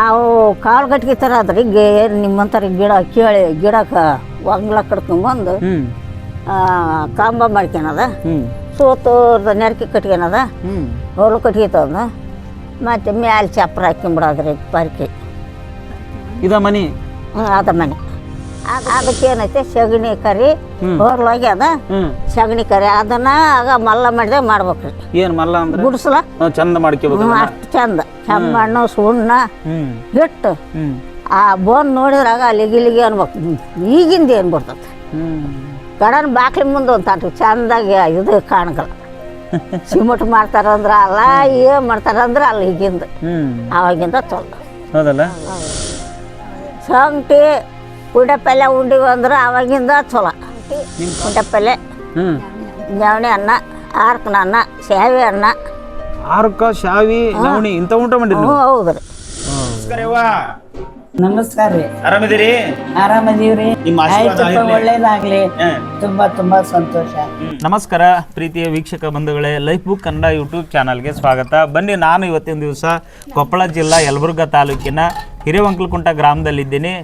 ಅವು ಕಾಳು ಗಟ್ಟಿಗೆ ಥರ ಅದ್ರಿ ಗೆ ನಿಮ್ಮಂಥರ ಗಿಡ ಕೇಳಿ ಗಿಡಕ್ಕೆ ಒಂಗ್ಲ ಕಡೆ ತುಂಬ್ಕೊಂಡು ಆ, ಕಂಬ ಮಾಡ್ಕೊಳದ ಸೋತು ನೆರಕಿ ಕಟ್ಕೊಳದ ಹೊಲ ಕಟ್ಗೆ ತಂದು. ಮತ್ತು ಮ್ಯಾಲೆ ಚಪ್ಪರ ಹಾಕ್ಕೊಂಬಿಡೋದ್ರಿ ಪರ್ಕಿ. ಇದ ಮನಿ? ಅದ ಮನೆ. ಅದ್- ಅದಕ್ಕೆ ಏನೈತೆ? ಸಗಣಿ ಕರಿ. ಹೊರ್ಲಾಗಿ ಅದ. ಸಗಣಿ ಕರಿ. ಅದನ್ನ ಆಗ ಮಲ್ಲ ಮಾಡಿದೆ ಮಾಡ್ಬೇಕ್ರಿ ಏನು ಮಲ್ಲ ಅಂದ್ರೆ? ಗುಡ್ಸಲ? ಚಂದ ಮಾಡ್ಕೋಬೇಕು ಅಷ್ಟು ಚಂದ. ಕೆಮ್ಮಣ್ಣು ಸುಣ್ಣ ಹಿಟ್ಟು. ಆ ಬೋನ್ ನೋಡಿದ್ರಾಗ ಅಲ್ಲಿಗೆ ಇಲ್ಲಿಗೆ ಅನ್ಬೇಕು. ಈಗಿಂದ ಏನು ಬರ್ತದೆ? ಕಡನ್ ಬಾಕ್ಲಿ ಮುಂದೆ ಒಂದು ತಾಟು ಚಂದಾಗಿ ಇದು ಕಾಣಗಲ್ಲ ಸಿಮೆಂಟ್ ಮಾಡ್ತಾರಂದ್ರೆ ಅಲ್ಲ ಏನು ಮಾಡ್ತಾರಂದ್ರೆ ಅಲ್ಲ ಈಗಿಂದ ಆವಾಗಿಂದ ಚಲೋ ಹೌದಲ್ಲ? ಸಂಗಟಿ ಉಂಡೆ ಪಲ್ಯ ಉಂಡಿವಿ ಅಂದ್ರೆ ಅವಾಗಿಂದ ಚಲೋ. ಉಂಡೆ ಪಲ್ಯ ನವಣೆ ಅನ್ನ ಆರ್ಕನ ಅನ್ನ ಶಾವಿ ಅನ್ನ. ಆರ್ಕ ಶಾವಿ ನವಣಿ ಇಂತ ಊಟ ಮಾಡಿದ್ರು ಹ್ಞೂ ಹೌದ್ರಿ. ನಮಸ್ಕಾರ ರೀ. ಆರಾಮದಿರಿ? ಆರಾಮದೀವ್ರಿ. ಒಳ್ಳೇದಾಗ್ಲಿ. ತುಂಬಾ ತುಂಬಾ ಸಂತೋಷ. ನಮಸ್ಕಾರ ಪ್ರೀತಿಯ ವೀಕ್ಷಕ ಬಂಧುಗಳೇ. ಲೈಫ್ ಬುಕ್ ಕನ್ನಡ ಯೂಟ್ಯೂಬ್ ಚಾನಲ್ಗೆ ಸ್ವಾಗತ. ಬನ್ನಿ ನಾನು ಇವತ್ತಿನ ದಿವಸ ಕೊಪ್ಪಳ ಜಿಲ್ಲಾ ಯಲಬುರ್ಗಾ ತಾಲೂಕಿನ ಹಿರೇವಂಕಲ್ಕುಂಟ ಗ್ರಾಮದಲ್ಲಿದ್ದೀನಿ.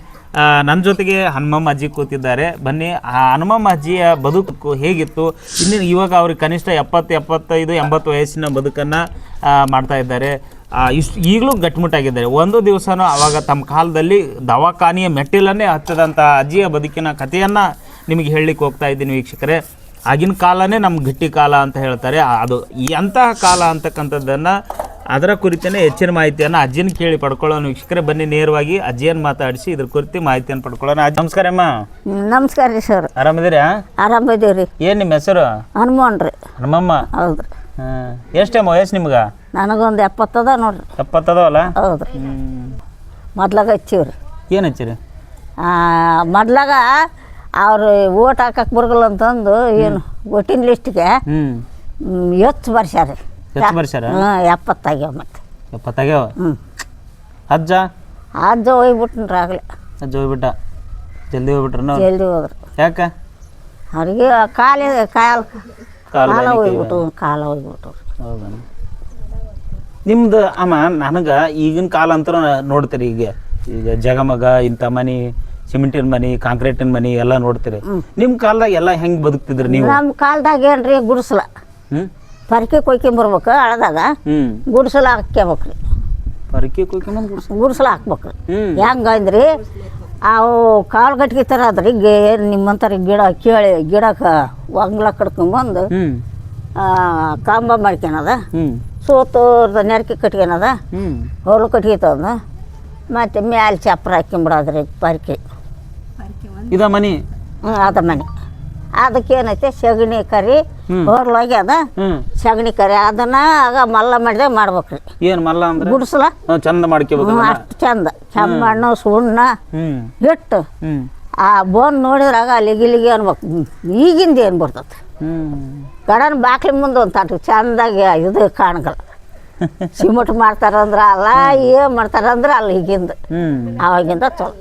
ನನ್ನ ಜೊತೆಗೆ ಹನುಮಮ್ಮ ಅಜ್ಜಿ ಕೂತಿದ್ದಾರೆ. ಬನ್ನಿ, ಆ ಹನುಮಮ್ಮ ಅಜ್ಜಿಯ ಬದುಕು ಹೇಗಿತ್ತು? ಇನ್ನು ಇವಾಗ ಅವ್ರಿಗೆ ಕನಿಷ್ಠ ಎಪ್ಪತ್ತು, ಎಪ್ಪತ್ತೈದು, ಎಂಬತ್ತು ವಯಸ್ಸಿನ ಬದುಕನ್ನು ಮಾಡ್ತಾ ಇದ್ದಾರೆ. ಇಷ್ಟು, ಈಗಲೂ ಗಟ್ಟಿಮುಟ್ಟಾಗಿದ್ದಾರೆ ಒಂದು ದಿವಸನೂ ಅವಾಗ ತಮ್ಮ ಕಾಲದಲ್ಲಿ ದವಾಖಾನೆಯ ಮೆಟ್ಟಿಲನ್ನೇ ಹತ್ತದಂಥ ಅಜ್ಜಿಯ ಬದುಕಿನ ಕಥೆಯನ್ನು ನಿಮಗೆ ಹೇಳಲಿಕ್ಕೆ ಹೋಗ್ತಾ ಇದ್ದೀನಿ ವೀಕ್ಷಕರೇ. ಆಗಿನ ಕಾಲನೇ ನಮ್ಮ ಗಟ್ಟಿ ಕಾಲ ಅಂತ ಹೇಳ್ತಾರೆ. ಅದು ಎಂತಹ ಕಾಲ ಅಂತಕ್ಕಂಥದ್ದನ್ನು ಅದರ ಕುರಿತೇ ಹೆಚ್ಚಿನ ಮಾಹಿತಿಯನ್ನು ಅಜ್ಜಿನ ಕೇಳಿ ಪಡ್ಕೊಳ್ಳೋಣ. ವೀಕ್ಷಕರೇ ಬನ್ನಿ ನೇರವಾಗಿ ಅಜ್ಜಿಯನ್ನು ಮಾತಾಡಿಸಿ ಇದ್ರ ಕುರಿತು ಮಾಹಿತಿಯನ್ನು ಪಡ್ಕೊಳ್ಳೋಣ. ಅಜ್ಜಿ ನಮಸ್ಕಾರ ಅಮ್ಮ. ನಮಸ್ಕಾರ ರೀ ಸರ್. ಆರಾಮದಿರಾ ಆರಾಮಿದ್ದೀವಿ ರೀ. ಏನು ನಿಮ್ಮ ಹೆಸರು? ಹನುಮಾನ್ ರೀ. ಹನುಮಮ್ಮ. ಹೌದ್ರಿ ಹಾಂ ಎಷ್ಟಮ್ಮ ವಯಸ್ಸು ನಿಮ್ಗೆ? ನನಗೊಂದು ಎಪ್ಪತ್ತದ ನೋಡ್ರಿ. ಎಪ್ಪತ್ತದವಲ್ಲ ಹೌದ್ರಿ ಮೊದ್ಲಾಗ ಹಚ್ಚಿವ್ರಿ ಏನು ಹಚ್ಚಿರಿ? ಮೊದ್ಲಾಗ ಅವ್ರು ಓಟ್ ಹಾಕಕ್ಕೆ ಬರಗಲ್ಲ ಅಂತಂದು ಏನು ಒಟ್ಟಿನ ಲಿಸ್ಟ್ಗೆ ಹೆಚ್ಚು ಬರ್ಸ್ಯಾರ ಬರ್ಸ್ಯಾರ? ಹ್ಞೂ ಎಪ್ಪತ್ತಾಗ್ಯಾವ ಮತ್ತೆ. ಎಪ್ಪತ್ತಾಗ್ಯಾವ ಹ್ಞೂ ಅಜ್ಜ? ಅಜ್ಜ ಹೋಗ್ಬಿಟ್ನ್ರಿ ಆಗಲೇ. ಅಜ್ಜ ಹೋಗ್ಬಿಟ್ಟ. ಜಲ್ದಿ ಹೋಗ್ಬಿಟ್ರನ ಜಲ್ದಿ ಹೋದ್ರು. ಯಾಕೆ? ಅವ್ರಿಗೆ ಕಾಲ ಕಾಲ ಕಾಲ್ ಹೋಗ್ಬಿಟ್ಟು ಕಾಲ ಹೋಗ್ಬಿಟ್ಟು. ಹೌದಾ? ನಿಮ್ದು ಅಮ್ಮ ನನಗೆ ಈಗಿನ ಕಾಲ ಅಂತ ನೋಡ್ತೀರಿ ಈಗ. ಈಗ ಜಗಮಗ ಇಂಥ ಮನಿ ಸಿಮೆಂಟಿನ ಮನಿ ಕಾಂಕ್ರೀಟಿನ ಮನಿ ಎಲ್ಲ ನೋಡ್ತೀರಿ. ನಿಮ್ಮ ಕಾಲದಾಗ ಎಲ್ಲ ಹೆಂಗೆ ಬದುಕ್ತಿದ್ರಿ ನೀವು? ನಮ್ಮ ಕಾಲದಾಗ ಏನ್ರಿ ಗುಡಿಸಲ. ಹ್ಞೂ ಪರ್ಕೆ ಕೊಯ್ಕೊಂಬರ್ಬೇಕು ಹಳದಾಗ ಹ್ಮ್. ಗುಡ್ಸಲ ಹಾಕ್ಯಬೇಕ್ರಿ. ಪರಕೆ ಕುಯ್ಕೊಂಬಂದು ಗುಡ್ಸ ಗುಡಿಸಲ? ಹಾಕ್ಬೇಕ್ರಿ. ಅಂದ್ರಿ ಹೆಂಗಂದ್ರಿ ಅವು ಕಾಳು ಗಟ್ಟಿಗೆ ಥರ ಅದ್ರಿ ಗೆ ಗಿಡ ಕೇಳಿ ಗಿಡಕ್ಕೆ ಒಂಗ್ಲ ಕಡ್ಕೊಂಬಂದು ಕಾಂಬ ಆ, ಕಂಬ ಮಾಡ್ಕೊಳದ ಸೋತೋರ್ದ ಸೋತು ನೆರಕಿ ಕಟ್ಕೊಳದ ಹೊಲ ಕಟ್ಗೆ ತಂದು ಮತ್ತು ಮ್ಯಾಲೆ ಚಪ್ರ ಹಾಕ್ಕೊಂಬಿಡೋದ್ರಿ ಪರ್ಕೆ. ಇದ ಮನಿ? ಹ್ಞೂ ಅದ ಮನೆ. ಅದಕ್ಕೆ ಏನೈತೆ ಸಗಣಿ ಕರಿ. ಹೊರ್ಲಾಗಿ ಅದ. ಸಗಣಿ ಕರಿ. ಅದನ್ನ ಆಗ ಮಲ್ಲ ಮಾಡಿದೆ ಮಾಡ್ಬೇಕ್ರಿ. ಏನು ಮಲ್ಲ ಅಂದ್ರೆ? ಗುಡಿಸಲ? ಚಂದ ಮಾಡ್ಕೋಬೇಕು ಅಷ್ಟು ಚಂದ. ಚಂದಣ್ಣು ಸುಣ್ಣ ಹಿಟ್ಟು. ಆ ಬೋನ್ ನೋಡಿದ್ರಾಗ ಅಲ್ಲಿಗೆ ಇಲ್ಲಿಗೆ ಅನ್ಬೇಕು. ಈಗಿಂದ ಏನು ಬರ್ತದೆ ಹ್ಞೂ ಗಡನ್ ಬಾಕ್ಲಿ ಮುಂದೆ ಒಂದು ತಾಟು ಚಂದಾಗಿ ಇದು ಕಾಣಗಲ್ಲ ಸಿಮೆಂಟ್ ಮಾಡ್ತಾರಂದ್ರ ಅಲ್ಲ ಏನು ಮಾಡ್ತಾರಂದ್ರೆ ಅಲ್ಲಿ ಈಗಿಂದ. ಅವಾಗಿಂದ ಆವಾಗಿಂದ ಚಲೋ.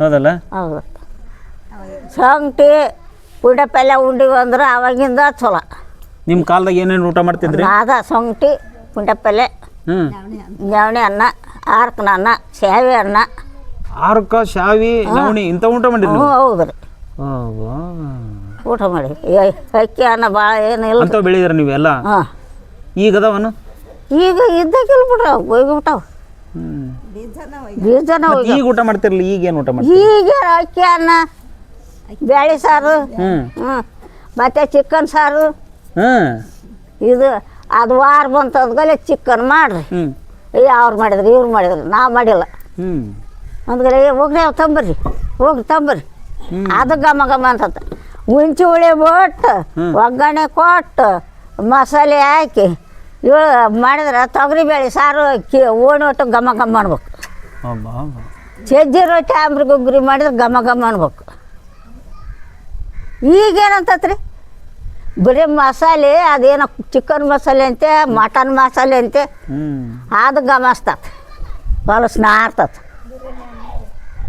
ಹೌದಲ್ಲ? ಹೌದು. ಸಂಗಟಿ ಉಂಡೆ ಪಲ್ಯ ಉಂಡಿವಿ ಅಂದ್ರೆ ಅವಾಗಿಂದ ಚಲೋ. ನಿಮ್ಮ ಕಾಲದಾಗ ಏನೇನು ಊಟ ಮಾಡ್ತಿದ್ರಿ? ಅದ ಸೊಂಟಿ ಉಂಡೆ ಪಲ್ಯ ಹ್ಞೂ ನವಣೆ ಅನ್ನ ಆರ್ಕನ ಅನ್ನ ಶಾವಿ ಅನ್ನ. ಆರ್ಕ ಶಾವಿ ನವಣಿ ಇಂಥ ಊಟ ಮಾಡಿರಿ ಹ್ಞೂ ನೀವು ಹೌದ್ರಿ ಅವ್ವಾ. ಊಟ ಮಾಡಿ ಅಕ್ಕಿ ಅನ್ನ ಭಾಳ ಏನಿಲ್ಲ ಅಂತ ಬೆಳೆದಿರ ನೀವೆಲ್ಲ ಹಾಂ. ಈಗ ಅದಾವನು? ಈಗ ಇದ್ದಕ್ಕಿಲ್ಲ ಬಿಡ್ರಿ ಅವು ಹೋಗ್ಬಿಟ್ಟಾವ ಬೀಜನ ಈಗ ಊಟ ಮಾಡ್ತಿರ್ಲಿ ಈಗ ಏನು ಊಟ ಮಾಡಿ ಈಗ ಅಕ್ಕಿ ಅನ್ನ ಬ್ಯಾಳಿ ಸಾರು ಹ್ಞೂ ಹ್ಞೂ ಮತ್ತು ಚಿಕನ್ ಸಾರು. ಹ್ಞೂ ಇದು ಅದು ವಾರ ಬಂತಂದ್ಗಲೆ ಚಿಕನ್ ಮಾಡ್ರಿ. ಏ ಅವ್ರು ಮಾಡಿದ್ರು ಇವ್ರು ಮಾಡಿದ್ರು ನಾವು ಮಾಡಿಲ್ಲ. ಹ್ಞೂ ಅಂದ್ಗಲೆ ಹೋಗ್ರಿ ಅವ್ರು ತಂಬರ್ರಿ ಹೋಗ್ರಿ ತಂಬರ್ರಿ. ಅದು ಘಮ ಘಮ ಅಂತಂತ ಮುಂಚೆ ಹುಳಿ ಬಿಟ್ಟು ಒಗ್ಗರಣೆ ಕೊಟ್ಟು ಮಸಾಲೆ ಹಾಕಿ ಇವಳು ಮಾಡಿದ್ರೆ ತೊಗರಿ ಬೇಳೆ ಸಾರು ಅಕ್ಕಿ ಓಣಿ ಒಟ್ಟು ಘಮ ಘಮ ಅನ್ಬೇಕು. ಸಜ್ಜಿ ರೊಟ್ಟಿ ಆಂಬ್ರಿ ಗುಗ್ರಿ ಮಾಡಿದ್ರೆ ಘಮ ಘಮ ಅನ್ಬೇಕು. ಈಗೇನಂತತ್ರಿ? ಬರೀ ಮಸಾಲೆ ಅದೇನೋ ಚಿಕನ್ ಮಸಾಲೆ ಅಂತೆ ಮಟನ್ ಮಸಾಲೆ ಅಂತೆ. ಅದು ಗಮಸ್ತತ್ ಹೊಲಸು ನಾರ್ತತ್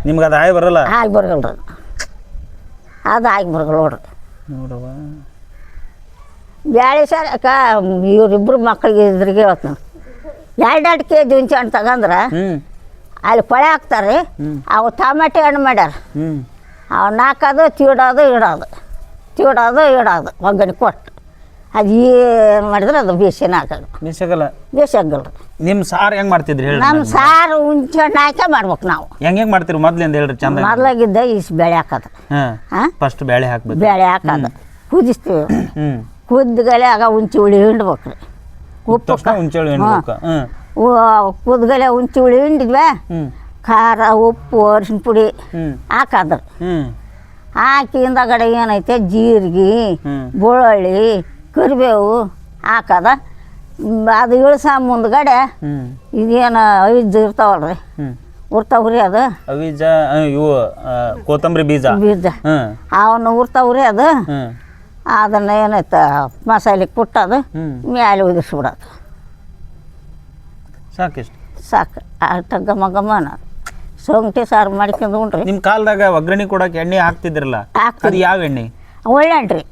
ನಿಮ್ಗೆ ಅದು ಆಗಿ ಬರಲ್ಲ? ಆಗಿ ಬರಗಲ್ರಿ ಅದು ಆಗಿ ಬರಗಲ್ಲ ನೋಡ್ರಿ. ನೋಡವ ಬ್ಯಾಳಿ ಸರ್ ಅಕ್ಕ ಇವರಿಬ್ಬರು ಮಕ್ಳಿಗೆ ಇದ್ರಿಗೆ ಇವತ್ತು ಎರಡು ಎರಡು ಕೆ ಜಿ ಹುಂಚೆ ಹಣ್ಣು ತಗಂದ್ರೆ ಅಲ್ಲಿ ಪಳೆ ಹಾಕ್ತಾರೆ ಅವು ಟಮಾಟೆ ಹಣ್ಣು ಮಾಡ್ಯಾರ. ಅವ್ನು ಹಾಕೋದು ತೀಡೋದು ಇಡೋದು. ತೀಡೋದು ಇಡೋದು. ಒಗ್ಗರಣೆ ಕೊಟ್ಟು. ಅದು ಏನು ಮಾಡಿದ್ರೆ ಅದು ಬೇಸಿನ ಹಾಕೋದು. ಬೇಸಗಲ್ಲ ಬೇಸಾಗಲ್ಲ ನಿಮ್ಮ ಸಾರು ಹೆಂಗೆ ಮಾಡ್ತಿದ್ರಿ ಹೇಳಿ ನಮ್ಮ ಸಾರು ಹುಂಚೆ ಹಣ್ಣು ಹಾಕೇ ಮಾಡ್ಬೇಕು ನಾವು. ಹೆಂಗೆ ಹೆಂಗೆ ಮಾಡ್ತೀರಿ ಮೊದ್ಲಿಂದ ಹೇಳ್ರಿ ಚಂದ? ಮೊದ್ಲಾಗಿದ್ದ ಇಷ್ಟು ಬೇಳೆ ಹಾಕೋದು. ಹಾಂ. ಫಸ್ಟ್ ಬೇಳೆ ಹಾಕ್ಬೇಕು. ಬೇಳೆ ಹಾಕೋದು. ಕುದಿಸ್ತೀವಿ. ಹ್ಞೂ ಕುದ್ಗಲೆ ಆಗ ಹುಂಚಿ ಹುಳಿ ಹಿಂಡ್ಬೇಕು ರೀ ಉಪ್ಪು ಹುಂಚಿ ಹುಳಿ ಹಿಂಡ್ಬೇಕು. ಹ್ಞೂ ಕುದ್ಗಲೆ ಹುಂಚಿ ಹುಳಿ ಹಿಂಡಿದ್ವಾ? ಹ್ಞೂ ಖಾರ ಉಪ್ಪು ಅರಿಶಿನ ಪುಡಿ ಹ್ಞೂ ಹಾಕಿಂದ ಕಡೆ ಹಾಕಿ ಹಿಂದಗಡೆ ಏನೈತೆ? ಜೀರಿಗೆ. ಬೆಳ್ಳುಳ್ಳಿ ಕರಿಬೇವು ಹಾಕದ. ಅದು ಇಳಿಸ ಮುಂದ್ಗಡೆ ಇದೇನು ಐದು ಇರ್ತಾವಲ್ರಿ? ರೀ ಉರ್ತಾವ್ರಿ ಅದು. ಬೀಜ ಇವು ಕೊತ್ತಂಬರಿ ಬೀಜ. ಬೀಜ. ಅವನ್ನ ಉರ್ತಾವ್ರಿ ಅದು. ಅದನ್ನ ಏನೈತೆ? ಮಸಾಲೆ ಕುಟ್ಟದು. ಮ್ಯಾಲೆ ಉದಿಸ್ಬಿಡೋದು ಸಾಕಿಷ್ಟು. ಸಾಕು. ಆಟ ಗಮ ಘಮನ. ಸೊಂಟಿ ಸಾರು ಮಾಡ್ಕೊಂಡು ಉಂಡ್ರಿ. ನಿಮ್ಮ ಕಾಲದಾಗ ಒಗ್ಗರಣೆ ಕೊಡಕ್ಕೆ ಎಣ್ಣೆ ಹಾಕ್ತಿದ್ರಲ್ಲ. ಅದು ಯಾವ ಎಣ್ಣೆ? ಒಳ್ಳೆಣ್ರಿ.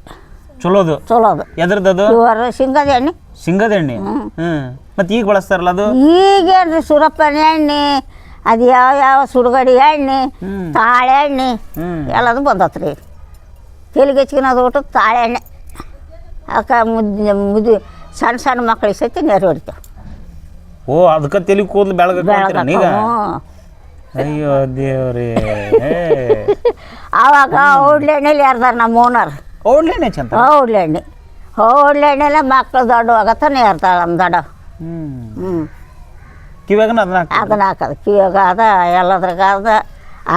ಚಲೋದು? ಚಲೋದು. ಎದ್ರದ್ದು ಇವರು ಶೇಂಗದ ಎಣ್ಣೆ. ಶೇಂಗದ ಎಣ್ಣೆ? ಹ್ಞೂ ಮತ್ತು ಈಗ ಬಳಸ್ತಾರಲ್ಲ ಅದು? ಈಗೇನ್ರಿ ಸುರಪ್ಪನ ಎಣ್ಣೆ ಅದು ಯಾವ ಯಾವ ಸುಡುಗಡಿ ಎಣ್ಣೆ ತಾಳೆ ಎಣ್ಣೆ ಎಲ್ಲದು ಬಂದತ್ರಿ. ತೆಲಿಗೆ ಹೆಚ್ಚಿನದು ಊಟ ತಾಳೆ ಎಣ್ಣೆ. ಅಕ್ಕ ಮುದ್ದೆ ಮುದಿ ಸಣ್ಣ ಸಣ್ಣ ಮಕ್ಕಳಿಗೆ ಸತಿ ನೆರೆ ಹೊಡಿತಾವೆ ಓ ಅದಕ್ಕೆ ತಲೆ ಕೂದಲು ಬೆಳಗ್ಗೆ ಈಗ? ಹ್ಞೂ ಅಯ್ಯೋ ದೇವ್ರಿ. ಅವಾಗ ಔಡ್ಲೆ ಎಣ್ಣೆಲಿ ಯಾರ್ದಾರ ನಮ್ಮ ಓನರ್ ಓಡ್ಲೇನೆ ಚಂದ. ಔಡ್ಲೆಣ್ಣೆ ಔಡ್ಲೆಣ್ಣೆಲ್ಲ ಮಕ್ಳು ದೊಡ್ಡವಾಗತ್ತಾನೆ ಇರ್ತಾಳೆ ನಮ್ಮ ದೊಡ್ಡ. ಹ್ಞೂ ಹ್ಞೂ ಕಿವ್ಯಾಗನ ಅದನ್ನ. ಅದನ್ನ ಹಾಕೋದು. ಕಿವಾಗ ಅದ ಎಲ್ಲದ್ರಾಗ ಅದ.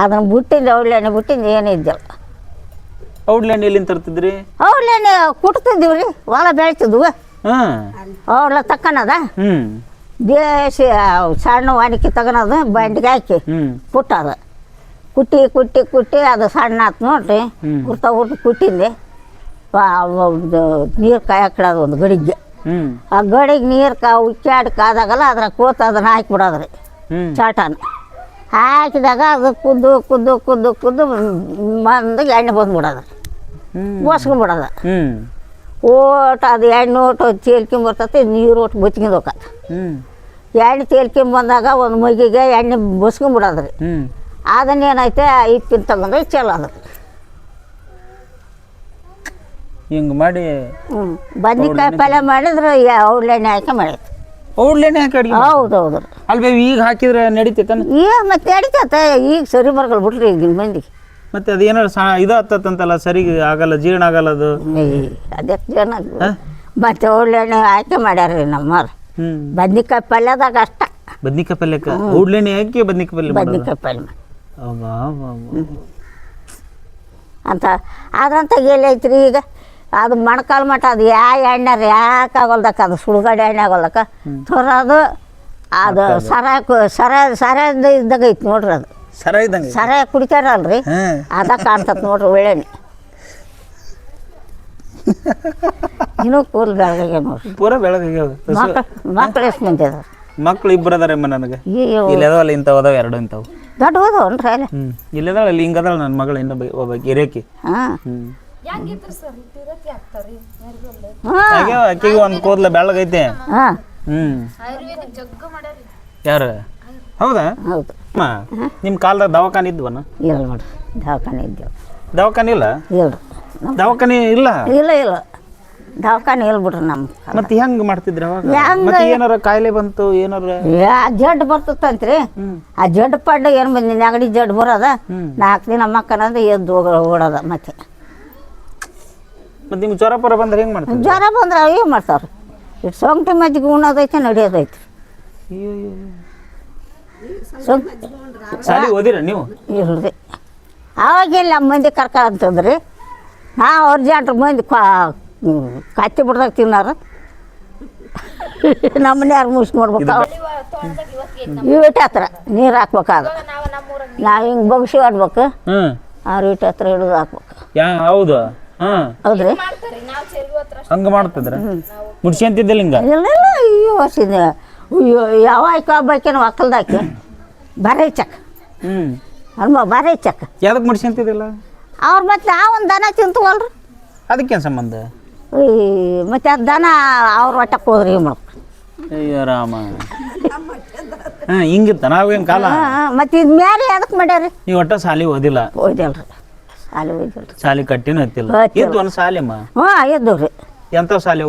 ಅದನ್ನ ಬಿಟ್ಟಿಂದ ಔಡ್ಲೆ ಎಣ್ಣೆ ಬಿಟ್ಟಿಂದ ಏನಿದ್ದಿಲ್ಲ ಔಡ್ಲೆಣ್ಣೆ ಎಲ್ಲಿಂದ ತರ್ತಿದ್ರಿ? ಔಡ್ಲೆಣ್ಣೆ ಕುಟ್ತಿದ್ದೀವಿ ರೀ ಹೊಲ ಬೆಳಿತಿದ್ವು. ಹ್ಞೂ ಔಡ್ಲ ತಕ್ಕನದ? ಹ್ಞೂ ಬೇಸಿ ಸಣ್ಣ ವಾಣಿಕೆ ತಗೊಳೋದು ಬಂಡಿಗೆ ಹಾಕಿ ಕುಟ್ಟೋದು. ಕುಟ್ಟಿ ಕುಟ್ಟಿ ಕುಟ್ಟಿ ಅದು ಸಣ್ಣ ಆತು ನೋಡ್ರಿ. ಕುರ್ತಾ ಕುಟ್ಟಿದ್ದೆ. ಕುಟ್ಟಿಂದೆ ನೀರು ಕಾಯಕ್ಕಿಡೋದು ಒಂದು ಗಡಿಗೆ. ಆ ಗಡಿಗೆ ನೀರು ಕಾ ಉಚ್ಚಾಡಿ ಕಾದಾಗಲ್ಲ ಅದ್ರಾಗ ಕೂತು ಅದನ್ನ ಹಾಕಿಬಿಡೋದ್ರಿ. ಚಾಟನ. ಹಾಕಿದಾಗ ಅದು ಕುದ್ದು ಕುದ್ದು ಕುದ್ದು ಕುದ್ದು ಮಂದಿಗೆ ಎಣ್ಣೆ ಬಂದ್ಬಿಡೋದು. ಹ್ಞೂ ಓಟ್ ಅದು ಎಣ್ಣೆ ಓಟು ತೇಲ್ಕೊಂಬರ್ತೈತಿ ನೀರು ಒಟ್ಟು ಬಚ್ಕೊಂಡು ಹೋಗತ್ತೆ ಎಣ್ಣೆ ತೇಲ್ಕೊಂಬಂದಾಗ ಒಂದು ಮಗಿಗೆ ಎಣ್ಣೆ ಬಸ್ಕೊಂಬಿಡೋದ್ರಿ. ಅದನ್ನೇನೈತೆ ಇಪ್ಪಿನ ತಗೊಂಡ್ರೆ ಚಲೋ ಅದು ಹಿಂಗೆ ಮಾಡಿ ಹ್ಞೂ ಬದ್ನಿಕಾಯಿ ಪಲ್ಯ ಮಾಡಿದ್ರೆ ಔಡ್ಲೆಣ್ಣೆ ಹಾಕಿ ಮಾಡೈತೆ ಔಡ್ಲೆಣ್ಣೆ ಹಾಕಿ ಅಡ್ಗೆ ಹೌದು ಹೌದು ಅಲ್ಲಿ ಈಗ ಹಾಕಿದ್ರೆ ನಡೀತೈತೆ ಈಗ ಮತ್ತೆ ನಡೀತೈತೆ ಈಗ ಸರಿ ಬರ್ಗಲ್ ಬಿಟ್ರಿ ಈಗಿನ ಮಂದಿಗೆ ಮತ್ತೆ ಅದು ಏನೋ ಸಾ ಇದು ಹತ್ತತ್ತಂತಲ್ಲ ಸರಿ ಆಗಲ್ಲ ಜೀರ್ಣ ಆಗಲ್ಲ ಅದು? ಅದಕ್ಕೆ ಜನ ಮತ್ತೆ ಒಳ್ಳೆಣ್ಣೆ ಆಯ್ಕೆ ಮಾಡ್ಯಾರ್ರಿ ರೀ ನಮ್ಮವ್ರು. ಹ್ಞೂ ಬದ್ನಿಕಾಯಿ ಪಲ್ಯದಾಗ ಅಷ್ಟ. ಬದ್ನಿಕಾಯಿ ಪಲ್ಯಕ್ಕೆ? ಉಡ್ಲೆಣ್ಣೆ ಹಾಕಿ ಬದ್ನಿಕಾಯಿ ಪಲ್ಯ ಮಾಡೋದು? ಬದ್ನಿಕಾಯಿ ಪಲ್ಯ ಮಾಡಿ ಅಬ್ಬಾ, ಅಬ್ಬಾ, ಅಬ್ಬಾ. ಅಂತ ಅದ್ರಂತ ಎಲ್ಲೈತ್ರಿ ಈಗ? ಅದು ಮೊಣಕಾಲು ಮಟ್ಟ ಅದು ಯಾ ಎಣ್ಣೆ ಯಾಕೆ ಆಗೋಲ್ದಕ್ಕ? ಅದು ಸುಳ್ಗಡೆ ಎಣ್ಣೆ ಆಗೋಲ್ದಕ್ಕ? ತೊರೋದು ಅದು ಸರ ಸರ ಸರ ಇದ್ದಾಗ ಐತಿ ನೋಡ್ರಿ ಅದು. ಸರ ಇದ್ದಂಗೆ? ಸರ ಕುಡಿತಾರಲ್ರಿ. ಹಾಂ. ಅದ ಕಾಣ್ತತ್ ನೋಡ್ರಿ ಒಳ್ಳೆಣ್ಣೆ ಇನ್ನೂ ಕೂಲ್ ಬೆಳಗ್ಗೆ ನೋಡ್ರಿ. ಪೂರ ಬೆಳಗಾಗ್ಯಾವ. ಮಕ್ಳು ಮಕ್ಳು ಎಷ್ಟು ಮಂದಿ ಅದಾರ? ಮಕ್ಳು ಇಬ್ಬರು ಅದಾರಮ್ಮ ನನಗೆ. ಅಯ್ಯೋ. ಇಲ್ಲಿ ಅಲ್ಲಿ ಇಂಥವು ಅದಾವ ಎರಡು ಇಂಥವು. ದೊಡ್ಡ ಹೋದವನ್ರಿ ಅಲ್ಲಿ? ಹ್ಞೂ ಇಲ್ಲಿ ಅದಾಳ ಇಲ್ಲಿ ಹಿಂಗೆ ಅದಾಳ ನನ್ನ ಮಗಳು ಇನ್ನೊಬ್ಬ ಒಬ್ಬ ಗಿರೇಕಿ ಹಾಂ. ಹ್ಞೂ ಹಾಂ. ಆಗ್ಯಾವ ಆಕೆಗೆ ಒಂದು ಕೂದಲ ಬೆಳಗೈತೆ ಹಾಂ. ಹ್ಞೂ ಯಾರು? ಹೌದಾ? ಹೌದು. ಅಮ್ಮ ನಿಮ್ಮ ಕಾಲದಾಗ ದವಾಖಾನೆ ಇದ್ವನ? ಇಲ್ಲ ನೋಡ್ರಿ ದವಾಖಾನೆ ಇದ್ದೇವೆ ದವಾಖಾನೆ ಇಲ್ಲ? ಇಲ್ಲ ದವಾಖಾನೆ ಇಲ್ಲ? ಇಲ್ಲ ಇಲ್ಲ. ದವಾಖಾನೆ ಇಲ್ಲ ಬಿಡ್ರಿ ನಮ್ಮ ಮತ್ತೆ ಹೆಂಗ್ ಮಾಡ್ತಿದ್ರಿ ಅವಾಗ? ಹೆಂಗ್? ಮತ್ತೆ ಏನಾರ ಕಾಯಿಲೆ ಬಂತು ಏನಾರ? ಜಡ್ ಬರ್ತದಂತ್ರಿ ಆ ಜಡ್ ಪಡ್ಡ ಏನು ಬಂದಿ ನೆಗಡಿ ಜಡ್ ಬರೋದ? ನಾಲ್ಕು ದಿನ ಮಕ್ಕನಂದ್ರೆ ಎದ್ದು ಹೋಗ ಓಡೋದ ಮತ್ತೆ. ಮತ್ತೆ ನಿಮ್ಗೆ ಜ್ವರ ಪರ ಬಂದ್ರೆ ಹೆಂಗ್ ಮಾಡ್ತಾರೆ? ಜ್ವರ ಬಂದ್ರೆ ಏನು ಮಾಡ್ತಾರೆ ಇಟ್ಟು ಸೊಂಟಿ ಮಜ್ಜಿಗೆ ಉಣ್ಣೋದೈತೆ ನಡೆಯೋದೈತಿ. ಸೊಂಟ ಸಾಲಿ ಓದಿರ ನೀವು? ಇಲ್ರಿ. ಅವಾಗೆಲ್ಲ ಮಂದಿ ಕರ್ಕ ಅಂತಂದ್ರಿ. ನಾವು ಅವ್ರ ಜಾಟ್ರ ಮಂದಿ ಕಾ ಕತ್ತಿ ಬಿಡ್ದಾಗ ತಿನ್ನಾರ. ನಮ್ಮನೆ ಯಾರು ಮುಗಿಸ್ಕೊಡ್ಬೇಕು ಇವಟ್ಟ ಹತ್ರ ನೀರು ಹಾಕ್ಬೇಕಾಗ. ನಾವು ಹಿಂಗೆ ಬಗ್ಸಿ ಆಡ್ಬೇಕು. ಅವ್ರ ಇಟ್ಟು ಹತ್ರ ಹಿಡಿದು ಹಾಕ್ಬೇಕು. ಯಾ ಹೌದು. ಹೌದ್ರಿ. ಹಂಗ ಮಾಡ್ತಿದ್ರ? ಮುಡ್ಸ್ಯಂತಿದ್ದಿಲ್ಲ ಹಿಂಗ? ಇಲ್ಲ ಇಲ್ಲ ಅಯ್ಯೋ ಅಯ್ಯೋ ಯಾವ ಆಯ್ಕೆ ಒಬ್ಬಾಕಿನ ಒಕ್ಕಲ್ದಾಕಿ ಬರೇ ಚಕ್. ಹ್ಮ್. ಹನುಮ ಬರೇ ಚಕ್. ಯಾವ್ದಕ್ ಮುಡ್ಸ್ಯಂತಿದ್ದಿಲ್ಲ ಅವ್ರು ಮತ್ತೆ ನಾವೊಂದು ದನ ತಿಂತವಲ್ರಿ. ಅದಕ್ಕೇನು ಸಂಬಂಧ? ಈ ಮತ್ತೆ ಅದು ದನ ಅವ್ರ ಹೊಟ್ಟಕ್ಕೆ ಹೋದ್ರಿ ಮಾಡ್ಬೇಕು ಅಯ್ಯೋ ರಾಮ. ಹಾ ಹಿಂಗಿತ್ತ ನಾವೇನ್ ಕಾಲ? ಮತ್ತೆ ಇದು ಮೇಲೆ ಅದಕ್ಕೆ ಮಾಡ್ಯಾರಿ? ನೀವು ಒಟ್ಟ ಸಾಲಿ ಓದಿಲ್ಲ. ಓದಿಲ್ರಿ. ಸಾಲಿ ಓದಿಲ್ರಿ. ಸಾಲಿ ಕಟ್ಟಿನೂ ಹತ್ತಿಲ್ಲ. ಇದ್ದು ಒಂದು ಸಾಲಿಮ್ಮ. ಹಾಂ ಎದ್ದು ರೀ ಎಂತ ಸಾಲಿ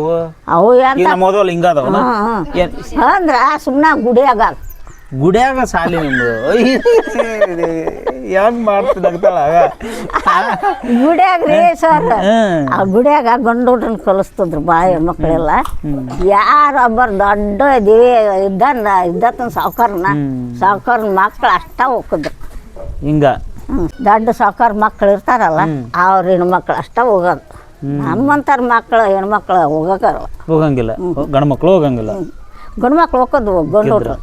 ಅವು ಈಗ ಎಂತ? ನಮ್ಮ ಓದೋಲ್ಲ ಹಿಂಗದವಲ್ಲ ಹಾಂ ಏನ್? ಹಾಂ ಅಂದ್ರೆ ಸುಮ್ಮನೆ ಗುಡಿಯಾಗ. ಗುಡಿಯಾಗ ಸಾಲಿ ನಿಮ್ದು? ಹೆಂಗ್ ಮಾಡ್ತಿದ್ದಾಗ್ತಾಳ ಗುಡಿಯಾಗ ರೀ ಸರ್. ಹ್ಮ್. ಆ ಗುಡಿಯಾಗ ಗಂಡು ಹುಡ್ರನ್ ಕಲಿಸ್ತಿದ್ರು ಬಾಯಿ ಹೆಣ್ಮಕ್ಳೆಲ್ಲ. ಯಾರೊಬ್ಬರ ಒಬ್ಬರು ದೊಡ್ಡ ದಿವಿ ಇದ್ದನ್ನ ಇದ್ದತನ ಸಾವುಕಾರನ ಸಾವುಕಾರನ ಮಕ್ಳು ಅಷ್ಟ ಹೋಗಿದ್ರು ಹಿಂಗ. ಹ್ಮ್. ದೊಡ್ಡ ಸಾವುಕಾರ ಮಕ್ಳು ಇರ್ತಾರಲ್ಲ ಅವ್ರ ಹೆಣ್ಮಕ್ಳು ಅಷ್ಟ ಹೋಗೋದು ನಮ್ಮಂತಾರ ಮಕ್ಳು ಹೆಣ್ಮಕ್ಳು ಹೋಗಕ್ಕಾರಲ್ಲ ಹೋಗಂಗಿಲ್ಲ. ಗಂಡ ಮಕ್ಕಳು ಹೋಗಂಗಿಲ್ಲ. ಗಂಡು ಮಕ್ಳು ಹೋಗೋದು ಗಂಡು ಹುಡ್ರು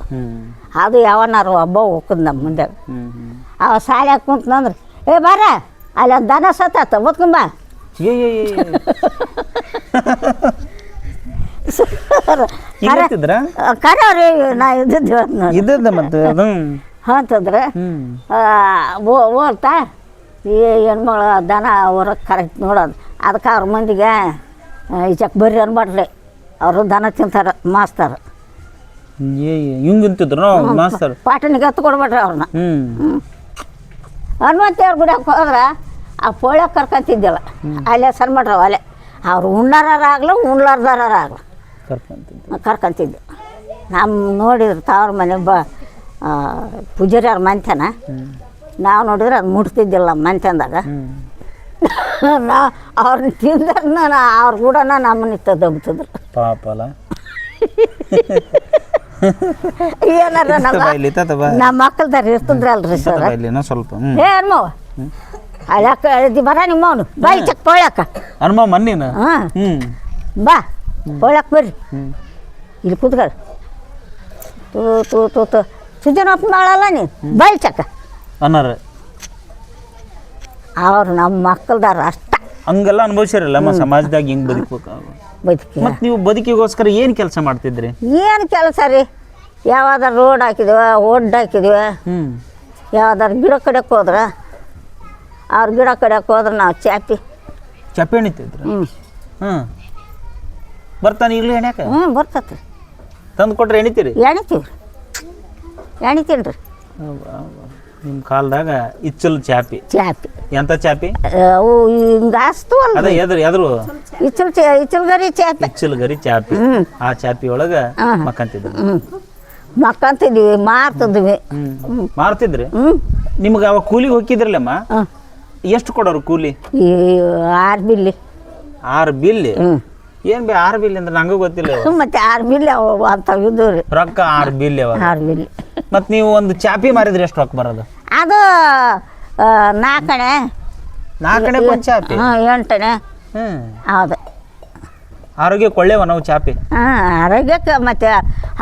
ಅದು ಯಾವನಾರು ಹಬ್ಬ ಹೋಗೋದು ನಮ್ಮ ಮುಂದೆ ಅವ ಸಾಲೆ ಕುಂತಂದ್ರೆ ಏ ಬಾರ ಅಲ್ಲಿ ಒಂದು ದನ ಸತ್ತಾತ ಓದ್ಕೊಂಬ ಕರವ್ರಿ ಏ, ಏ, ಏ. ನಾ ಇದ್ದಿದ್ದು ಮತ್ತು ಅಂತಂದ್ರೆ ಓದ್ತಾ ಈ ಹೆಣ್ಮಗಳು ದನ ಅವ್ರ ಕರೆಕ್ಟ್ ನೋಡೋದು. ಅದಕ್ಕೆ ಅವ್ರ ಮಂದಿಗೆ ಚಕ್ ಬರ್ರಿ ಅನ್ಬಾಡ್ರಿ ಅವರು ದನ ತಿಂತಾರೆ ಮಾಸ್ತಾರ. ಏ ಏ, ಹಿಂಗ್ ಅಂತಿದ್ರು ನಾವು ಮಾಸ್ತರ್. ಪಾಟನಿಗೆ ಹತ್ತು ಕೊಡ್ಬೇಡ್ರಿ ಅವ್ರನ್ನ. ಹನುಮಂತೇವ್ರ ಗುಡಿಯಕ್ಕೆ ಹೋದ್ರೆ ಆ ಪೋಳ್ಯ ಕರ್ಕೊಂತಿದ್ದಿಲ್ಲ. ಅಲ್ಲೇ ಸರ್ ಮಾಡ್ರಿ ಅಲ್ಲೇ. ಅವ್ರು ಉಣ್ಣಾರಾಗ್ಲು ಉಣ್ಲಾರ್ದಾರಾಗ್ಲು ಕರ್ಕೊಂತಿದ್ದೆ ನಮ್ಮ ನೋಡಿದ್ರು ತಾವ್ರ ಮನೆ ಬ ಪೂಜಾರಿ ಅವ್ರ ಮಂತ್ಯನ. ನಾವು ನೋಡಿದ್ರೆ ಅದು ಮುಟ್ತಿದ್ದಿಲ್ಲ ಮಂತ್ಯಂದಾಗ. ನಾ ಅವ್ರನ್ನ ನಾನು ಅವ್ರ ಕೂಡ ನಮ್ಮನ್ನ ಇತ್ತ ಪಾಪಲ. ಏನಾರ ನಮ್ಮ ಬಾ. ನಮ್ಮ ಮಕ್ಕಳ್ದಾರ ಇರ್ತಿದ್ರಲ್ರಿ ಸರ್? ಸ್ವಲ್ಪ ಹೇ ಏ ಅನ್ಮವ ಅಲ್ಯಾಕ ಬರ ನಿಮ್ಮವನು. ಬಾಯಿ ಚಕ್ ಪೊಳ್ಯಾಕ. ಹನುಮ ಮಣ್ಣಿನ ಹಾಂ. ಬಾ ಪೊಳ್ಯಾಕ ಬರ್ರಿ. ಇಲ್ಲಿ ಕೂತ್ಕೊಳ್ಳಿ ತೂ ತೂ ತೂ ತೂ. ಸುಜನಪ್ಪ ಮಾಡಲ್ಲ ನೀನು ಬೈಚಕ ಚಕ್ಕ ಅನ್ನಾರ. ಅವ್ರು ನಮ್ಮ ಮಕ್ಕಳ್ದಾರ ಅಷ್ಟ. ಹಂಗೆಲ್ಲ ಅನುಭವಿಸಿರಲ್ಲ ನಮ್ಮ ಸಮಾಜದಾಗ ಹಿಂಗೆ ಬದುಕಬೇಕು? ಬದುಕಿ ಮತ್ತೆ ನೀವು ಬದುಕಿಗೋಸ್ಕರ ಏನು ಕೆಲಸ ಮಾಡ್ತಿದ್ರಿ? ಏನು ಕೆಲಸ ರೀ? ಯಾವ್ದಾರು ರೋಡ್ ಹಾಕಿದ್ವ ಓಡ್ ಹಾಕಿದ್ವ. ಹ್ಞೂ ಯಾವ್ದಾರು ಗಿಡ ಕಡೆಗೆ ಹೋದ್ರೆ? ಅವ್ರ ಗಿಡ ಕಡೆಗೆ ಹೋದ್ರೆ ನಾವು ಚಾಪಿ. ಚಪ್ಪೆ ಎಣಿತಿದ್ರ? ಹ್ಞೂ ಹ್ಞೂ ಬರ್ತಾನೆ ಈಗಲೂ ಎಣ್ಯಾಕ? ಹ್ಞೂ ಬರ್ತೈತೆ ತಂದು ಕೊಟ್ರೆ ಎಣಿತೀರಿ? ಎಣಿತೀವಿ ರೀ ಎಣಿತೀನಿ ರೀ ನಿಮ್ಮ ಕಾಲದಾಗ ಇಚ್ಚಲ್ ಚಾಪಿ. ಚಾಪಿ. ಎಂತ ಚಾಪಿ? ಅವು ಹಿಂಗೆ ಅಲ್ಲ ಅದ ಎದ್ರು ಎದ್ರು? ಇಚ್ಚಲ್ ಇಚ್ಚಲ್ ಗರಿ ಚಾಪಿ. ಇಚ್ಚಲ್ ಗರಿ ಚಾಪಿ. ಹ್ಮ್. ಆ ಚಾಪಿ ಒಳಗ. ಮಕ್ಕಂತಿದ್ರು. ಹ್ಞೂ ಮಕ್ಕಂತಿದ್ವಿ ಮಾರ್ತಿದ್ವಿ. ಹ್ಮ್. ಮಾರ್ತಿದ್ರಿ? ನಿಮ್ಗೆ ಅವಾಗ ಕೂಲಿಗೆ ಹೋಗಿದ್ರಲ್ಲಮ್ಮ ಎಷ್ಟು ಕೊಡೋರು ಕೂಲಿ? ಈ ಆರು ಬಿಲ್ಲಿ. ಆರು ಬಿಲ್ಲಿ? ಹ್ಞೂ ಏನ್ ಬೇ ಆರು ಬಿಲ್ ಅಂದ್ರೆ ನಂಗೂ ಗೊತ್ತಿಲ್ಲ ಇವು. ಮತ್ತೆ ಆರು ಬಿಲ್ಲಿ ಅವು ಅಂತ ಇದ್ದವು ರೀ. ರೊಕ್ಕ ಆರು ಬಿಲ್ ಆರು ಬಿಲ್ಲಿ. ಮತ್ ನೀವು ಒಂದು ಚಾಪಿ ಮಾರಿದ್ರೆ ಎಷ್ಟು ರೊಕ್ಕ ಬರೋದು? ಅದು ನಾಲ್ಕಣೆ ನಾಲ್ಕಣೆ ಒಂದು ಚಾಪಿ? ಹ್ಮ್. ಹೌದು. ಆರೋಗ್ಯ ಕೊಳ್ಳೇವ ನಾವು ಚಾಪಿ? ಹಾಂ ಆರೋಗ್ಯಕ್ಕೆ ಮತ್ತೆ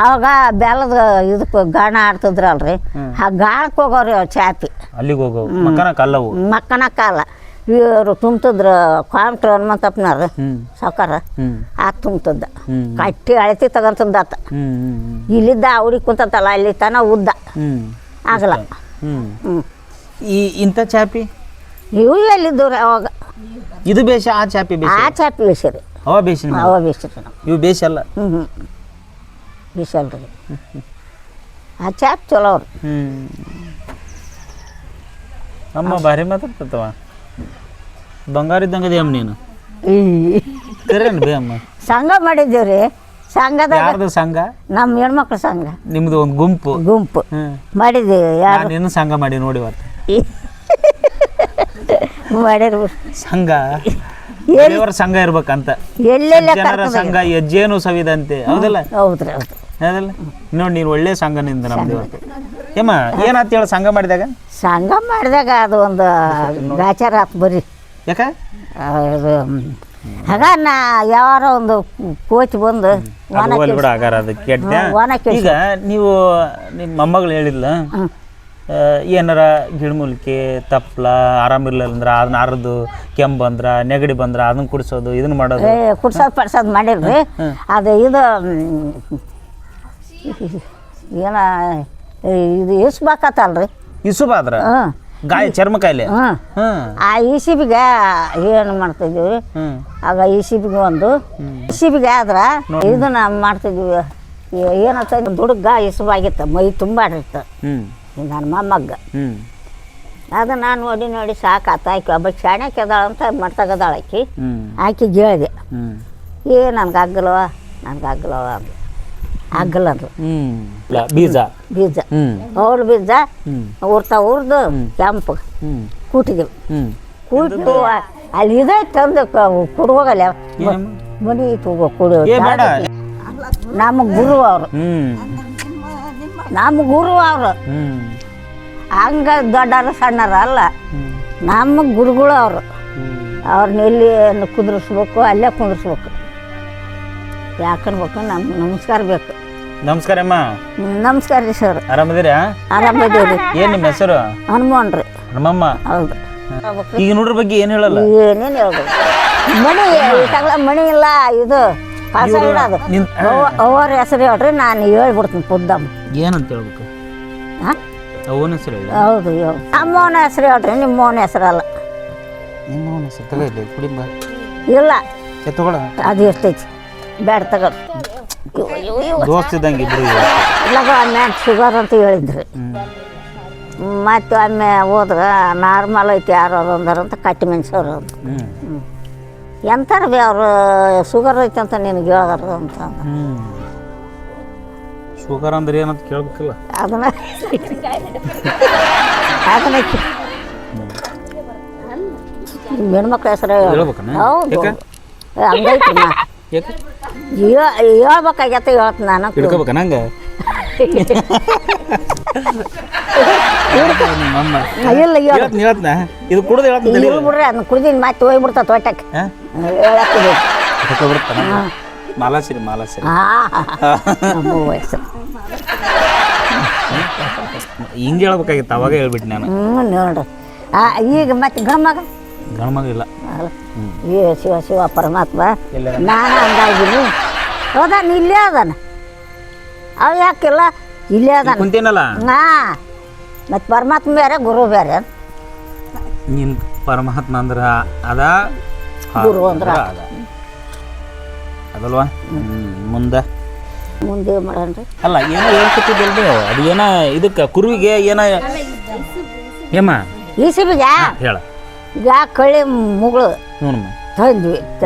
ಅವಾಗ ಬೆಲ್ಲದ ಇದಕ್ಕೆ ಗಾಣ ಆಡ್ತಿದ್ರಲ್ರಿ. ಆ ಗಾಣಕ್ಕೆ ಹೋಗೋರು ಚಾಪಿ. ಅಲ್ಲಿಗೆ ಹೋಗೋ ಮಕ್ಕನ ಕಾಲವು? ಮಕ್ಕನ ಕಾಲ. ಇವರು ತುಂಬ್ತಿದ್ರು ಕಾಂಟ್ರ ಹನುಮಂತಪ್ಪನವ್ರು ಸಾವ್ಕಾರ ಹ್ಮ್. ಆ ತುಂಬ್ತಿದ್ದ. ಕಟ್ಟಿ ಅಳತಿ ತಗೊಂತದ್ದಾತ ಆತ ಇಲ್ಲಿದ್ದ ಅವ್ರಿಗೆ ಕುಂತತ್ತಲ್ಲ ಅಲ್ಲಿ ತನ ಉದ್ದ. ಆಗಲ್ಲ. ಹ್ಞೂ ಈ ಇಂಥ ಚಾಪಿ? ಇವು ಎಲ್ಲಿದ್ದವು ರೀ ಅವಾಗ. ಇದು ಬೇಷ ಆ ಚಾಪಿ ಬೇಷ? ಆ ಚಾಪಿ ಬೇಸಿರಿ ಅವ ಬೇಷ? ಅವ ಬೇಸಿರಿ ಇವು ಬೇಷ ಅಲ್ಲ? ಹ್ಞೂ ಹ್ಞೂ ಬೇಸಲ್ರಿ ಆ ಚಾಪ್ ಚಲೋ ಅವ್ರು. ಅಮ್ಮ ಭಾರಿ ಮಾತಾಡ್ತವ ಬಂಗಾರ ಇದ್ದಂಗದ ಅಮ್ಮ ನೀನು? ಕರೇನು ಬೇ ಅಮ್ಮ. ಸಂಘ ಮಾಡಿದ್ದೇವ್ರಿ. ಸಂಘದಾಗ ಯಾರ್ದು ಸಂಘ? ನಮ್ಮ ಹೆಣ್ಮಕ್ಳ ಸಂಘ. ನಿಮ್ದು ಒಂದು ಗುಂಪು. ಗುಂಪು. ಹ್ಮ್. ಮಾಡಿದ್ದೀವಿ ಯಾರು? ಸಂಘ ಮಾಡಿ ನೋಡಿ ಇವತ್ತು ಮಾಡಿರು ಸಂಘ? ದೇವರ ಸಂಘ ಇರ್ಬೇಕಂತ. ಎಲ್ಲೆಲ್ಲ ಜನರ ಸಂಘ ಹೆಜ್ಜೇನು ಸವಿದಂತೆ. ಹೌದಲ್ಲ? ಹೌದ್ರಿ ಹೌದು ಹೌದಲ್ಲ? ನೋಡಿ ನೀನು ಒಳ್ಳೆ ಸಂಘನಿಂದ ನಮ್ದು ಇವತ್ತು. ಏಮ್ಮ ಏನಾತ್ ಹೇಳ ಸಂಘ ಮಾಡಿದಾಗ? ಸಂಘ ಮಾಡಿದಾಗ ಅದು ಒಂದು ಗಾಚಾರ ಆತು ಬರ್ರಿ ಯಾಕ? ಅದು ಹಾಗ ನಾ ಯಾವಾರ ಒಂದು ಕೋಚ್ ಬಂದು ಒಣ ಬಿಡ ಆಗಾರ ಅದು ಕೆಟ್ಟ. ಈಗ ನೀವು ನಿಮ್ಮ ಮೊಮ್ಮಗಳು ಹೇಳಿಲ್ಲ ಏನಾರ ಗಿಡಮೂಲಿಕೆ ತಪ್ಪಲ ಆರಾಮಿರ್ಲಿಲ್ಲ ಅಂದ್ರೆ ಅದನ್ನ ಅರ್ದು ಕೆಮ್ಮು ಬಂದ್ರ ನೆಗಡಿ ಬಂದ್ರ ಅದನ್ನ ಕುಡಿಸೋದು ಇದನ್ನ ಮಾಡೋದು. ಕುಡ್ಸೋದು ಪಡ್ಸೋದು ಮಾಡಿರ್ರಿ. ಅದು ಇದು ಏನ ಇದು ಇಸ್ಬೇಕತ್ತಲ್ರಿ ಇಸುಬಾದ್ರ ಬಾದ್ರ ಗಾಯ ಚರ್ಮ ಕಾಯಿಲೆ? ಆ ಇಸಿಬಿಗೆ ಸಿ ಬಿಗೆ ಏನು ಮಾಡ್ತಿದ್ವಿ? ಆಗ ಇ ಸಿ ಬಿಗೆ ಒಂದು ಇ ಸಿ ಬಿಗೆ ಆದ್ರೆ ಇದನ್ನ ಮಾಡ್ತಿದ್ವಿ. ಏನಂತ ದುಡುಗ ಇಸುಬಾಗಿತ್ತು ಮೈ ತುಂಬಾಡಿತ್ತು. ಹ್ಮ್. ನನ್ನ ಮಗ್ಗ ಅದು ನಾನು ನೋಡಿ ನೋಡಿ ಸಾಕಾತ. ಆಕಿ ಒಬ್ಬ ಶಾಣ್ಯಕ್ಕೆ ಅಂತ ಮಾಡ್ತಾಗದಾಳ ಆಕಿ. ಆಕೆ ಆಕಿಗೆ ಹೇಳಿದೆ ಏ ನನ್ಗೆ ಅಗ್ಗಲವ ನನ್ಗೆ ಅಗ್ಗಲವ ಅಂದ್ಲು. ಆಗಲ್ಲ ಅಂದ್ರು ಬೀಜ. ಬೀಜ. ಅವ್ರ ಬೀಜ ಉರ್ತಾ ಉರ್ದು ಕೆಂಪು. ಕೂಟಿದ್ವಿ ಕೂಟು ಅಲ್ಲಿ ಇದೇ ತಂದು ಕುಡುವಾಗಲ್ಲ ಮನೆ ತಗೋ ಕುಡು. ನಮ್ಮ ಗುರು ಅವರು ನಮ್ಮ ಗುರು ಅವರು. ಹ್ಮ್. ಹಂಗ ದೊಡ್ಡರ ಸಣ್ಣರ ಅಲ್ಲ. ನಮ್ಮ ಗುರುಗಳು ಅವರು. ಅವ್ರನ್ನ ಎಲ್ಲಿ ಕುದುರಿಸ್ಬೇಕು ಅಲ್ಲೇ ಕುಂದ್ರಿಸ್ಬೇಕು. ಯಾಕನ್ಬೇಕು ನಮ್ಗೆ ನಮಸ್ಕಾರ ಬೇಕು. ನಮಸ್ಕಾರ ಅಮ್ಮ. ನಮಸ್ಕಾರ ರೀ ಸರ್. ಆರಾಮದಿರಾ? ಆರಾಮದೇವ್ರಿ ಏನ್ ನಿಮ್ಮ ಹೆಸರು? ಹನುಮಾನ್ ರೀ. ನಮ್ಮಮ್ಮ ಹೌದು. ಈಗ ನೋಡ್ರ ಬಗ್ಗೆ ಏನು ಹೇಳಲ್ಲ? ಏನೇನು ಹೇಳ್ಬೇಕು ಮಣಿ ಮಣಿ ಇಲ್ಲ ಇದು ಕಸ ಇಡೋದು ನಿನ್ ಅವ್ರ ಹೆಸರು ಹೇಳ್ರಿ ನಾನು ಹೇಳ್ಬಿಡ್ತೀನಿ ಪುದ್ದಮ್ಮ. ಏನಂತ ಹೇಳ್ಬೇಕು? ಹಾಂ? ಅವನ ಹೆಸರು ಹೇಳಿ. ಹೌದು ಹೇಳು ನಮ್ಮವನ ಹೆಸರು ಹೇಳ್ರಿ ನಿಮ್ಮವನ ಹೆಸರಲ್ಲ. ನಿಮ್ಮ ಹೆಸರು ಇಲ್ಲ ಕುಡಿ ಬಾ. ಇಲ್ಲ. ಏ ತಗೊಳ. ಅದು ಎಷ್ಟೈತಿ? ಬೇಡ ತಗೋ. ಇವ್ ಇವ್ ಇವ್ ದೋಸ್ತ ಇದ್ದಂಗೆ ಇಬ್ರು ಶುಗರ್ ಅಂತ ಹೇಳಿದ್ರಿ. ಮತ್ತು ಒಮ್ಮೆ ಹೋದ್ರೆ ನಾರ್ಮಲ್ ಐತಿ ಯಾರು ಅದು ಅಂದಾರ ಅಂತ ಕಟ್ಟಿ ಮೆಣಸವ್ರು ಅಂತ ಹ್ಮ್. ಎಂತಾರ ಬಿ ಅವರು ಶುಗರ್ ಐತಿ ಅಂತ ನಿನಗೆ ಹೇಳಿದಾರ ಅಂತ ಶುಗರ್ ಅಂದ್ರೆ ಏನಂತ ಕೇಳ್ಬೇಕಲ್ಲ. ಅದನ್ನ ಅದನ್ನ ಹೆಣ್ಮಕ್ಳ ಹೆಸರು ಹೇಳ್ಬೇಕನ? ಹೌದು. ಯಾಕೆ? ಹಂಗೈತಿ ನಾ ಯಾಕೆ? ಹೇ- ಹೇಳ್ಬೇಕಾಗತ್ತೆ ಹೇಳ್ತೀನಿ ನಾನು. ಹಿಡ್ಕೋಬೇಕ ನಂಗ ನಮ್ಮಮ್ಮ ಇಲ್ಲ ಹೇಳ ಹೇಳ್ತೀನಿ? ಹೇಳ್ತೀನಿ ಇದು ಕುಡ್ದು ಹೇಳ್ತೀನಿ ತಡಿ. ಬಿಡ್ರಿ ಅದನ್ನ ಕುಡ್ದಿನ ಮತ್ತೆ ಹೋಗ್ಬಿಡ್ತ ತೋಟಕ್ಕೆ? ಮಾಲಾಸಿರಿ ಮಾಲಾಸಿರಿ ನಮ್ಮ ವಯಸ್ಸು. ಹಿಂಗೆ ಹೇಳ್ಬೇಕಾಗಿತ್ತು ಅವಾಗ ಹೇಳ್ಬಿಟ್ಟು ನಾನು. ಹ್ಞೂ ನೋಡ್ರಿ. ಆ, ಈಗ ಮತ್ತೆ ಗಣಮಗ ಗಣಮಗ ಮಗ ಇಲ್ಲ. ಏ ಶಿವ ಶಿವ ಪರಮಾತ್ಮ. ನಾನು ಹಂಗಾಗಿನಿ ಹೋದಾನ ಇಲ್ಲೇ ಅದಾನ ಅವ ಯಾಕಿಲ್ಲ? ಇಲ್ಲೇ ಅದ ಕುಂತೀನಲ್ಲ? ಹಾ ಮತ್ತು ಪರಮಾತ್ಮ ಬೇರೆ ಗುರು ಬೇರೆ. ನಿನ್ ಪರಮಾತ್ಮ ಅಂದ್ರ ಅದ? ಗುರು ಅಂದ್ರ ಅದ. ಅದಲ್ವಾ? ಮುಂದ. ಮುಂದೆ ಮಾಡೋಣ ಅಲ್ಲ ಏನೋ ಹೇಳ್ಕೊತಿದ್ದಲ್ರಿ ಅದು ಏನ ಇದಕ್ಕೆ ಕುರುವಿಗೆ ಏನ ಏಮ್ಮ ಈ ಸಿಬಿಗೆ ಹೇಳ. ಈಗ ಕಳಿ ಮುಗಳು ನೋಡಮ್ಮ. ತಂದ್ವಿ. ತ-